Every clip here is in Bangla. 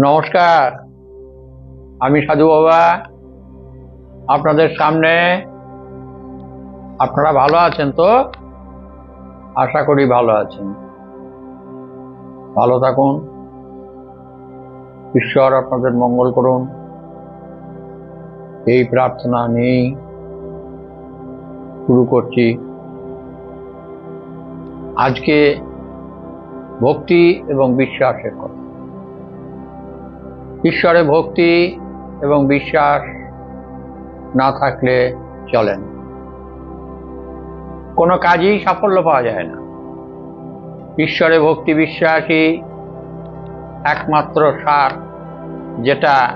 নমস্কার, আমি সাধু বাবা। আপনাদের সামনে আপনারা ভালো আছেন তো? আশা করি ভালো আছেন। ভালো থাকুন। ঈশ্বর আপনাদের মঙ্গল করুন। এই প্রার্থনা নিয়েই শুরু করছি। আজকে ভক্তি এবং বিশ্বাসের কথা। ঈশ্বরে ভক্তি এবং বিশ্বাস না থাকলে চলেন কোনো কাজেই সাফল্য পাওয়া যায় না। ঈশ্বরে ভক্তি বিশ্বাসই একমাত্র সার যেটা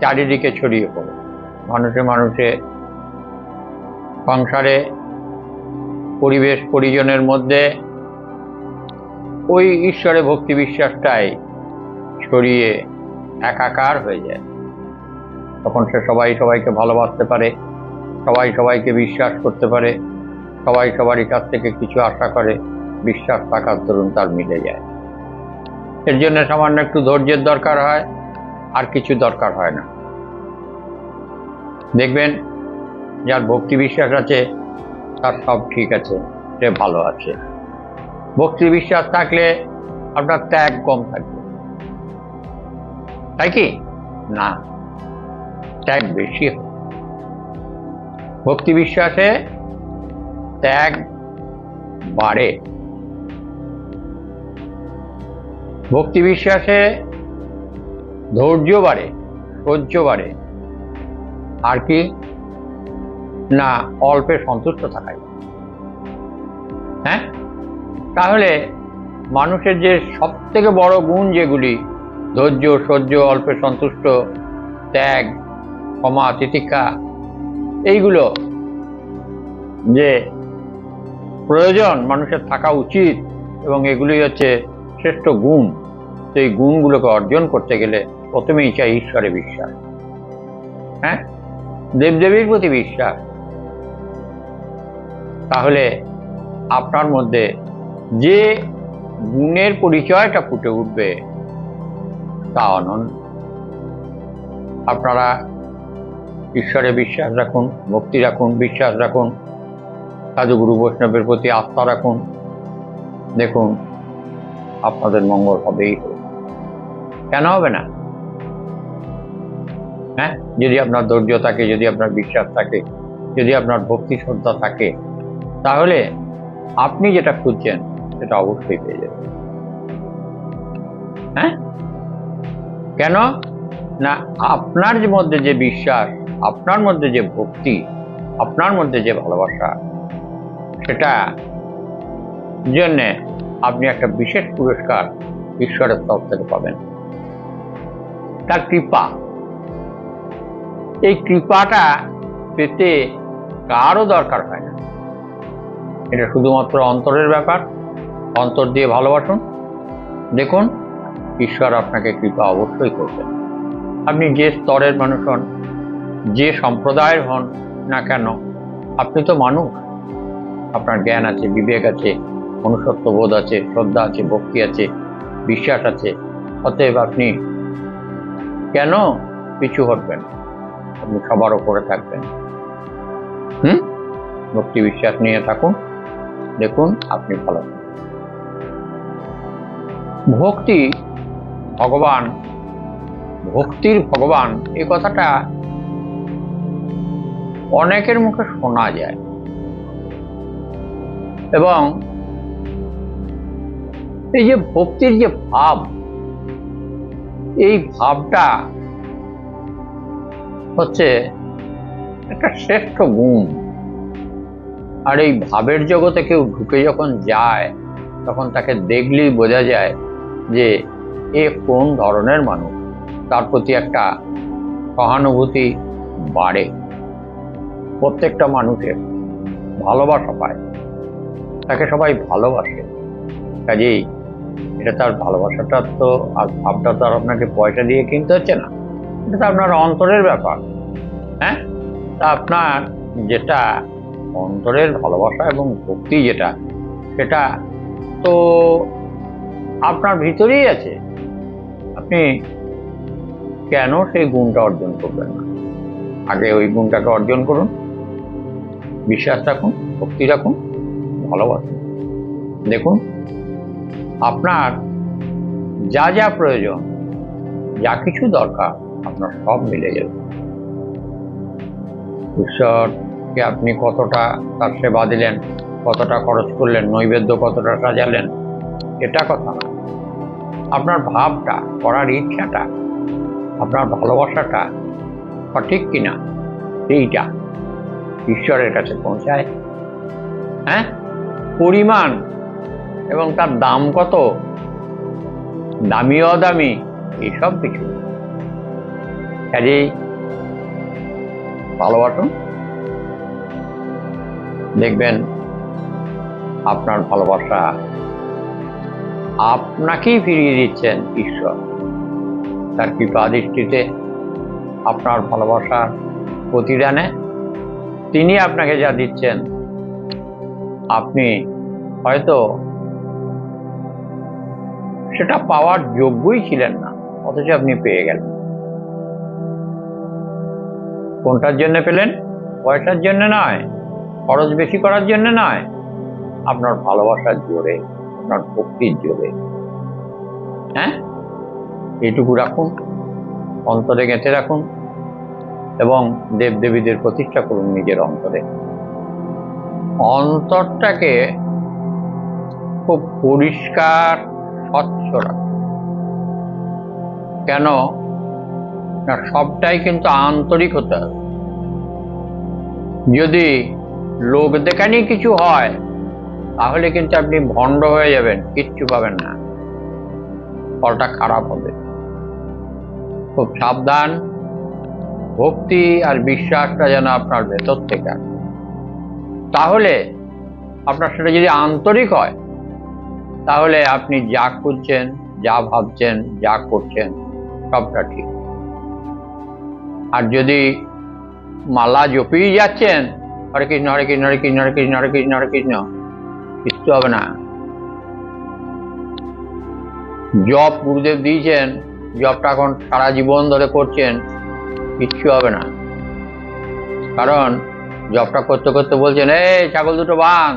চারিদিকে ছড়িয়ে পড়ে। মানুষে মানুষে সংসারে পরিবেশ পরিজনের মধ্যে ওই ঈশ্বরে ভক্তি বিশ্বাসটাই ছড়িয়ে একাকার হয়ে যায়। তখন সে সবাই সবাইকে ভালোবাসতে পারে, সবাই সবাইকে বিশ্বাস করতে পারে, সবাই সবারই কাছ থেকে কিছু আশা করে, বিশ্বাস থাকার দরুন তার মিলে যায়। এর জন্য সামান্য একটু ধৈর্যের দরকার হয়, আর কিছু দরকার হয় না। দেখবেন, যার ভক্তি বিশ্বাস আছে, তার সব ঠিক আছে, সে ভালো আছে। ভক্তি বিশ্বাস থাকলে আপনার ত্যাগ কম থাকবে। তাই কি? না। ত্যাগ বেশি। ভক্তি বিশ্বাসে ত্যাগ বাড়ে। ভক্তি বিশ্বাসে ধৈর্য বাড়ে সহ্য বাড়ে। আর কি? না, অল্পে সন্তুষ্ট থাকাই। হ্যাঁ? তাহলে মানুষের যে সব থেকে বড় গুণ যেগুলি ধৈর্য, সহ্য, অল্পে সন্তুষ্ট, ত্যাগ, ক্ষমা, তিতিক্ষা, এইগুলো যে প্রয়োজন মানুষের থাকা উচিত এবং এগুলি হচ্ছে শ্রেষ্ঠ গুণ, সেই গুণগুলোকে অর্জন করতে গেলে প্রথমেই চাই ঈশ্বরে বিশ্বাস। হ্যাঁ? দেবদেবীর প্রতি বিশ্বাস। তাহলে আপনার মধ্যে যে গুণের পরিচয়টা ফুটে উঠবে তা অনন্য আপনারা ঈশ্বরে বিশ্বাস রাখুন, ভক্তি রাখুন, বিশ্বাস রাখুন সাধুগুরু বৈষ্ণবের প্রতি আস্থা রাখুন। দেখুন, আপনাদের মঙ্গল হবেই কেন হবে না? হ্যাঁ? যদি আপনার ধৈর্য থাকে, যদি আপনার বিশ্বাস থাকে, যদি আপনার ভক্তি শ্রদ্ধা থাকে, তাহলে আপনি যেটা খুঁজছেন, সেটা অবশ্যই পেয়ে যাবেন। হ্যাঁ? কেন? না, আপনার মধ্যে যে বিশ্বাস, আপনার মধ্যে যে ভক্তি, আপনার মধ্যে যে ভালোবাসা, সেটা জন্যে আপনি একটা বিশেষ পুরস্কার ঈশ্বরের তরফ থেকে পাবেন। তার কৃপা। এই কৃপাটা পেতে কারও দরকার হয় না। এটা শুধুমাত্র অন্তরের ব্যাপার। অন্তর দিয়ে ভালোবাসুন। দেখুন ঈশ্বর আপনাকে কৃপা অবশ্যই করবেন। আপনি যে স্তরের মানুষ হন, যে সম্প্রদায়ের হন না কেন, আপনি তো মানুষ। আপনার জ্ঞান আছে, বিবেক আছে বোধ আছে, শ্রদ্ধা আছে, ভক্তি আছে, বিশ্বাস আছে। অতএব আপনি কেন পিছু হটবেন? আপনি সবার ওপরে থাকবেন। হুম? ভক্তি বিশ্বাস নিয়ে থাকুন। দেখুন, আপনি ভালো ভক্তি ভগবান, ভক্তির ভগবান, এই কথাটা অনেকের মুখে শোনা যায়। এবং এই যে ভক্তির যে ভাব, এই ভাবটা হচ্ছে একটা শ্রেষ্ঠ গুণ। আর এই ভাবের জগতে কেউ ঢুকে যখন যায়, তখন তাকে দেখলেই বোঝা যায় যে এ কোন ধরনের মানুষ? তার প্রতি একটা সহানুভূতি বাড়ে। প্রত্যেকটা মানুষের ভালোবাসা পায়। তাকে সবাই ভালোবাসে। কাজেই এটা তার ভালোবাসাটা তো আর ভাবটা তো আর আপনাকে পয়সা দিয়ে কিনতে হচ্ছে না। এটা তো আপনার অন্তরের ব্যাপার। হ্যাঁ? তা আপনার যেটা অন্তরের ভালোবাসা এবং ভক্তি যেটা, সেটা তো আপনার ভিতরেই আছে। আপনি কেন সেই গুণটা অর্জন করবেন না? আগে ওই গুণটাকে অর্জন করুন। বিশ্বাস রাখুন, ভক্তি রাখুন, ভালোবাসুন। দেখুন, আপনার যা যা প্রয়োজন, যা কিছু দরকার, আপনার সব মিলে যাবে। ঈশ্বরকে আপনি কতটা তার সেবা দিলেন, কতটা খরচ করলেন, নৈবেদ্য কতটা সাজালেন, এটা কথা না। আপনার ভাবটা, করার ইচ্ছাটা, আপনার ভালোবাসাটা সঠিক কিনা এইটা ঈশ্বরের কাছে পৌঁছায়। হ্যাঁ? পরিমাণ এবং তার দাম কত? দামি অদামি এইসব কিছু। কাজেই ভালোবাসুন দেখবেন আপনার ভালোবাসা আপনাকেই ফিরিয়ে দিচ্ছেন ঈশ্বর। তার কৃপা দৃষ্টিতে আপনার ভালোবাসার প্রতিদানে তিনি আপনাকে যা দিচ্ছেন, আপনি হয়তো সেটা পাওয়ার যোগ্যই ছিলেন না, অথচ আপনি পেয়ে গেলেন। কোনটার জন্য পেলেন? পয়সার জন্য নয়, খরচ বেশি করার জন্য নয়, আপনার ভালোবাসার জোরে। আপনার ভক্তির জোরে হ্যাঁ? এইটুকু রাখুন, অন্তরে গেঁথে রাখুন এবং দেবদেবীদের প্রতিষ্ঠা করুন নিজের অন্তরে। অন্তরটাকে খুব পরিষ্কার, স্বচ্ছ রাখুন। কেন? না, সবটাই কিন্তু আন্তরিক হতে হবে। যদি লোক দেখানি কিছু হয় তাহলে কিন্তু আপনি ভণ্ড হয়ে যাবেন, কিচ্ছু পাবেন না। ফলটা খারাপ হবে। খুব সাবধান। ভক্তি আর বিশ্বাসটা যেন আপনার ভেতর থেকে তাহলে আপনার সেটা যদি আন্তরিক হয়, তাহলে আপনি যা খুঁজছেন, যা ভাবছেন, যা করছেন, সবটা ঠিক। আর যদি মালা জপিয়ে যাচ্ছেন হরে কৃষ্ণ হরে কৃষ্ণ হরে কৃষ্ণ হরে কৃষ্ণ হরে কৃষ্ণ হরে কৃষ্ণ কিচ্ছু হবে না। জব গুরুদেব দিয়েছেন জবটা এখন সারা জীবন ধরে করছেন, কিচ্ছু হবে না। কারণ জবটা করতে করতে বলছেন, এই ছাগল দুটো বান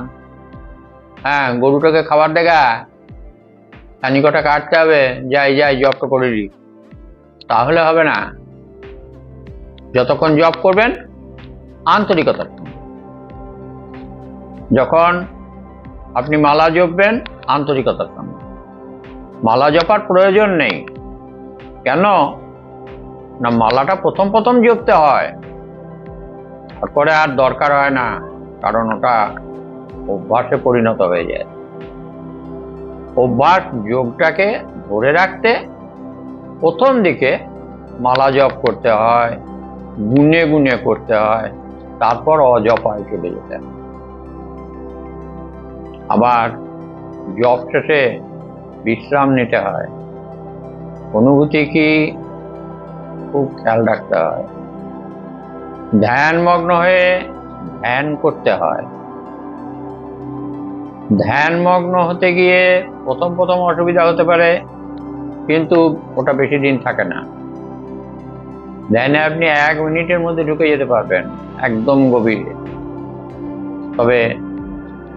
হ্যাঁ গরুটাকে খাবার দেখা খানি কটা কাটতে হবে। যাই যাই জবটা করে দিই তাহলে হবে না। যতক্ষণ জব করবেন আন্তরিকতার সঙ্গে। যখন আপনি মালা জপবেন আন্তরিকতার সঙ্গে মালা জপার প্রয়োজন নেই। কেন? না, মালাটা প্রথম প্রথম জপতে হয়। তারপরে আর দরকার হয় না, কারণ ওটা অভ্যাসে পরিণত হয়ে যায়। অভ্যাস যোগটাকে ধরে রাখতে প্রথম দিকে মালা জপ করতে হয়, গুনে গুনে করতে হয়, তারপর অজপায় চলে যেতে হয়। আবার জপ শেষে বিশ্রাম নিতে হয়। অনুভূতি কি? খুব খেয়াল রাখতে হয়। ধ্যানমগ্ন হয়ে ধ্যান করতে হয়। ধ্যানমগ্ন হতে গিয়ে প্রথম প্রথম অসুবিধা হতে পারে, কিন্তু ওটা বেশি দিন থাকে না। ধ্যানে আপনি এক মিনিটের মধ্যে ঢুকে যেতে পারবেন, একদম গভীরে। তবে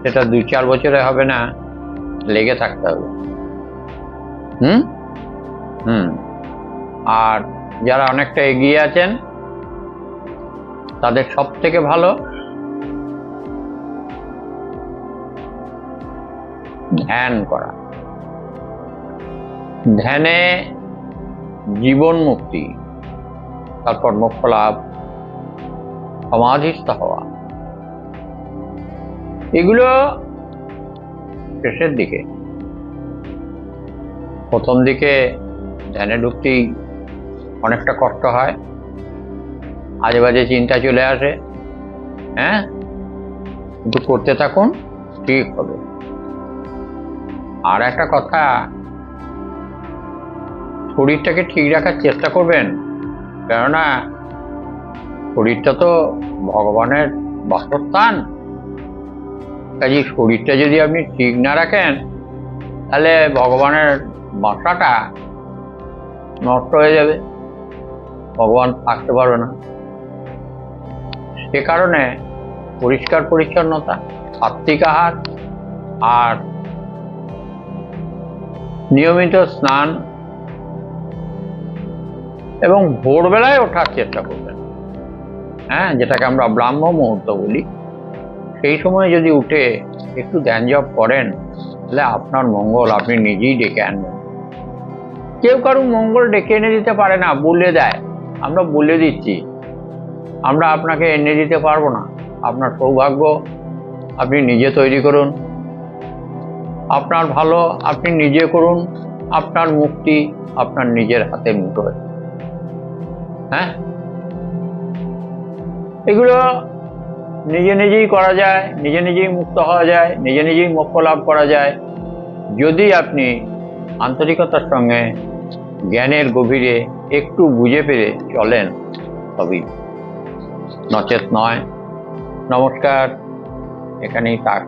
সেটা দুই চার বছরে হবে না, লেগে থাকতে হবে। হুম? হুম। আর যারা অনেকটা এগিয়ে আছেন, তাদের সব থেকে ভালো ধ্যান করা। ধ্যানে জীবন মুক্তি, তারপর মোক্ষ লাভ, সমাধিস্থ হওয়া। এগুলো শেষের দিকে। প্রথম দিকে ধ্যানে ঢুকতেই অনেকটা কষ্ট হয়। আজে বাজে চিন্তা চলে আসে। হ্যাঁ? কিন্তু করতে থাকুন, ঠিক হবে। আর একটা কথা, শরীরটাকে ঠিক রাখার চেষ্টা করবেন। কেননা শরীরটা তো ভগবানের বাসস্থান। কাজে শরীরটা যদি আপনি ঠিক না রাখেন, তাহলে ভগবানের বাসাটা নষ্ট হয়ে যাবে। ভগবান থাকতে পারবে না। সে কারণে পরিষ্কার পরিচ্ছন্নতা সাত্বিক আহার আর নিয়মিত স্নান এবং ভোরবেলায় ওঠার চেষ্টা করবেন। হ্যাঁ যেটাকে আমরা ব্রাহ্ম মুহূর্ত বলি। সেই সময় যদি উঠে একটু ধ্যান জপ করেন, তাহলে আপনার মঙ্গল আপনি নিজেই ডেকে আনবেন। কেউ কারও মঙ্গল ডেকে এনে দিতে পারে না, বলে দেয়। আমরা বলে দিচ্ছি, আমরা আপনাকে এনে দিতে পারব না। আপনার সৌভাগ্য আপনি নিজে তৈরি করুন। আপনার ভালো আপনি নিজে করুন, আপনার মুক্তি আপনার নিজের হাতে মুঠোয়। হ্যাঁ? এগুলো নিজে নিজেই করা যায়, নিজে নিজেই মুক্ত হওয়া যায়, নিজে নিজেই মোক্ষ লাভ করা যায়। যদি আপনি আন্তরিকতার সঙ্গে জ্ঞানের গভীরে একটু বুঝে পেরে চলেন, তবেই নচেত নয়। নমস্কার, এখানেই থাক।